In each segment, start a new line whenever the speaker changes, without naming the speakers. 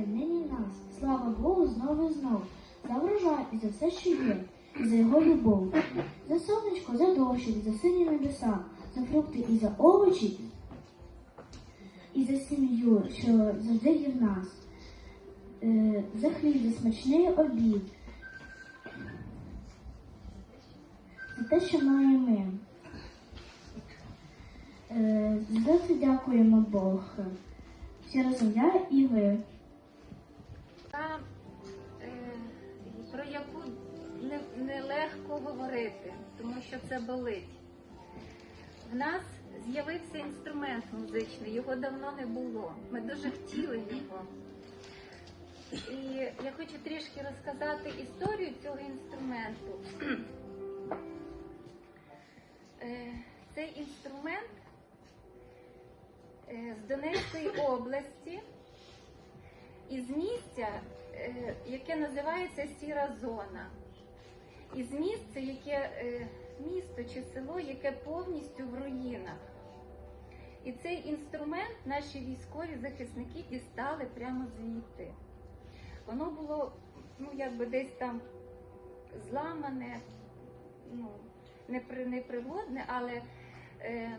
вітайте нині нас. Слава Богу, знову і знову. За врожай і за все, що є, і за його любов. За сонечко, за дощик, за сині небеса, за фрукти і за овочі, і за сім'ю, що завжди є в нас. Е, За хліб, за смачний обід. За те, що маємо ми. Е, За це дякуємо Бог. Всі разом і ви.
Та, е, про яку не- нелегко говорити, тому що це болить. В нас з'явився інструмент музичний, його давно не було. Ми дуже хотіли його. І я хочу трішки розказати історію цього інструменту. Е, Цей інструмент е, з Донецької області із місця, е, яке називається Сіра зона. Із місця, яке е, місто чи село, яке повністю в руїнах. І цей інструмент наші військові захисники дістали прямо звідти. Воно було ну, якби десь там зламане, ну, непри- непригодне, але е,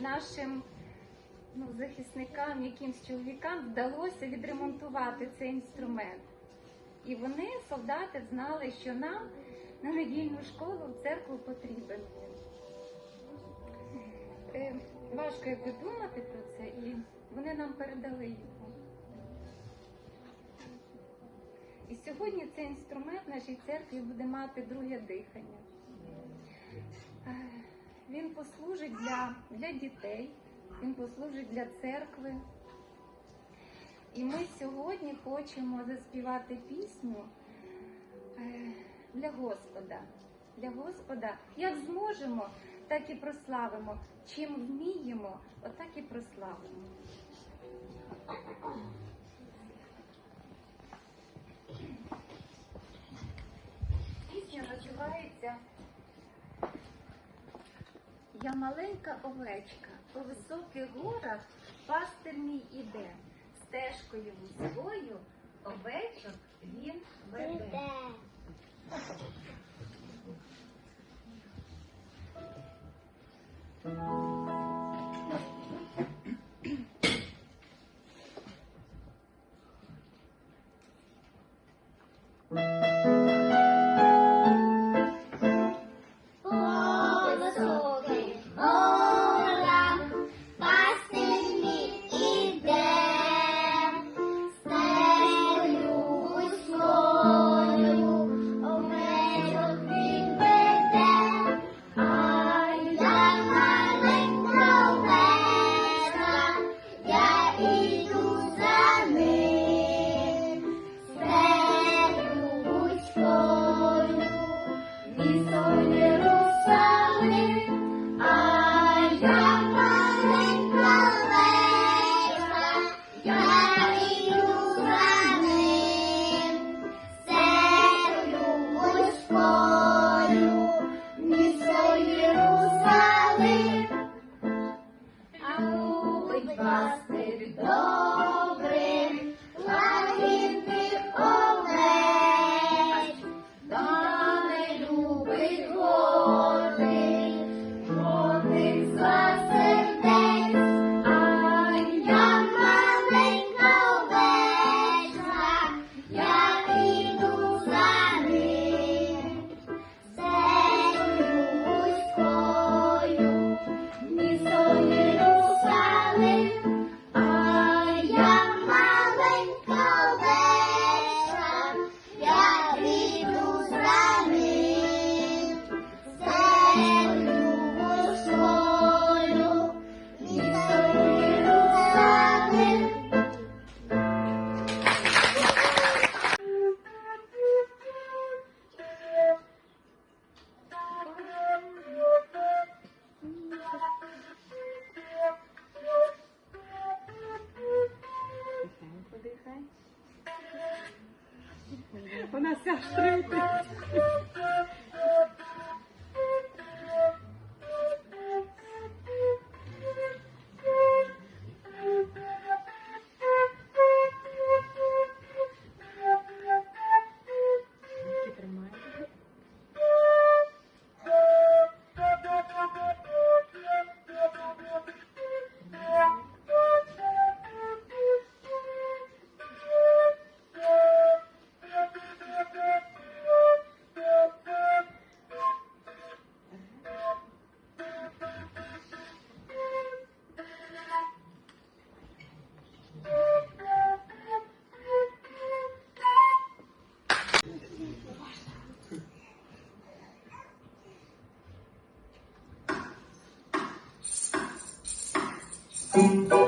нашим ну, захисникам, якимсь чоловікам вдалося відремонтувати цей інструмент. І вони, солдати, знали, що нам на недільну школу в церкву потрібен. Е, важко якби думати про це, і вони нам передали його. І сьогодні цей інструмент в нашій церкві буде мати друге дихання. Е, Він послужить для, для дітей, він послужить для церкви. І ми сьогодні хочемо заспівати пісню е, для Господа. Для Господа. Як зможемо, так і прославимо. Чим вміємо, отак і прославимо. Пісня називається Я маленька овечка, по високих горах пастир мій іде, стежкою вузькою овечок він веде.
По Holy
Começa
a frio. Thank
you.